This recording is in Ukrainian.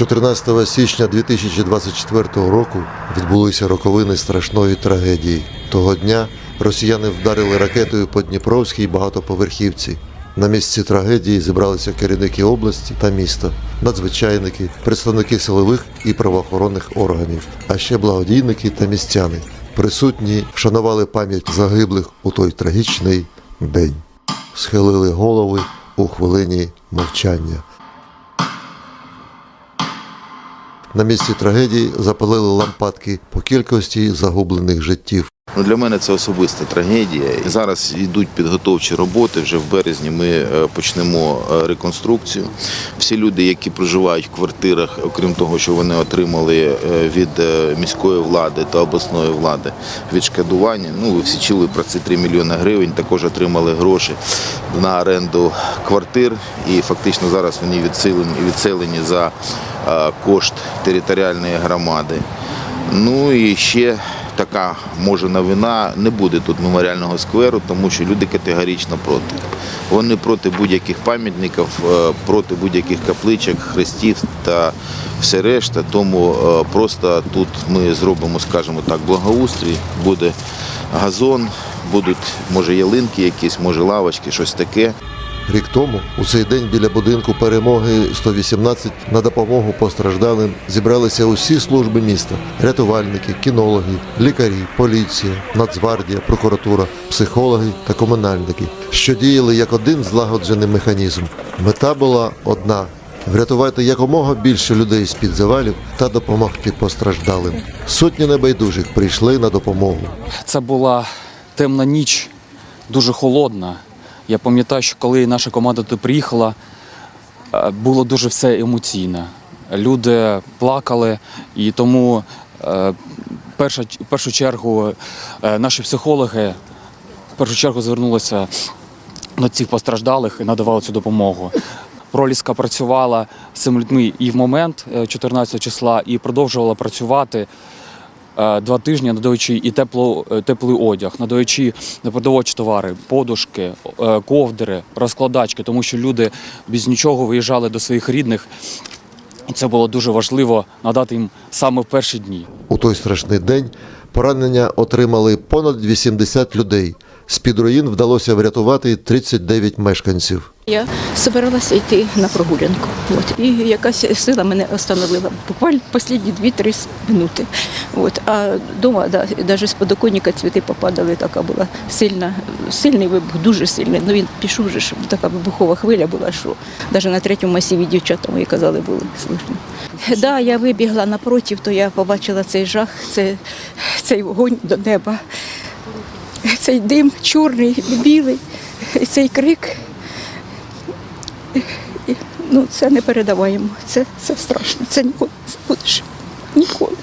14 січня 2024 року відбулися роковини страшної трагедії. Того дня росіяни вдарили ракетою по Дніпровській багатоповерхівці. На місці трагедії зібралися керівники області та міста, надзвичайники, представники силових і правоохоронних органів, а ще благодійники та містяни. Присутні вшанували пам'ять загиблих у той трагічний день, схилили голови у хвилині мовчання. На місці трагедії запалили лампадки по кількості загублених життів. Ну, для мене це особиста трагедія. Зараз йдуть підготовчі роботи. Вже в березні ми е, почнемо е, реконструкцію. Всі люди, які проживають в квартирах, окрім того, що вони отримали е, від міської влади та обласної влади відшкодування. Ну, ви всі чули про ці 3 мільйони гривень. Також отримали гроші на оренду квартир. І фактично зараз вони відселені, відселені за кошт територіальної громади. Ну і ще така може новина, не буде тут меморіального скверу, тому що люди категорично проти. Вони проти будь-яких пам'ятників, е, проти будь-яких капличок, хрестів та все решта. Тому е, просто тут ми зробимо, скажімо так, благоустрій, буде газон, будуть може ялинки якісь, може лавочки, щось таке. Рік тому, у цей день біля будинку перемоги 118 на допомогу постраждалим зібралися усі служби міста: рятувальники, кінологи, лікарі, поліція, Нацгвардія, прокуратура, психологи та комунальники, що діяли як один злагоджений механізм. Мета була одна. Врятувати якомога більше людей з під завалів та допомогти постраждалим. Сотні небайдужих прийшли на допомогу. Це була темна ніч, дуже холодна. Я пам'ятаю, що коли наша команда туди приїхала, е, було дуже все емоційно. Люди плакали, і тому е, в першу чергу е, наші психологи в першу чергу звернулися до цих постраждалих і надавали цю допомогу. Проліска працювала з цими людьми і в момент е, 14 числа, і продовжувала працювати е, два тижні, надаючи і тепло, е, теплий одяг, надаючи продовольчі товари, подушки, е, ковдри, розкладачки, тому що люди без нічого виїжджали до своїх рідних. І це було дуже важливо надати їм саме в перші дні. У той страшний день поранення отримали понад 80 людей. З-під руїн вдалося врятувати 39 мешканців. Я збиралася йти на прогулянку. От. І якась сила мене остановила. Буквально останні 2-3 минути. От. А вдома, да, навіть з подоконника цвіти попадали, така була сильна, сильний вибух, дуже сильний. Ну він пішов вже, ж, така вибухова хвиля була, що навіть на третьому масиві дівчата мої казали, були слышно. Да, я вибігла напротив, то я побачила цей жах, це, цей вогонь до неба, цей дим чорний, білий, цей крик. Ну, це не передаваємо. Це, це страшно. Це ніколи не забудеш. Ніколи.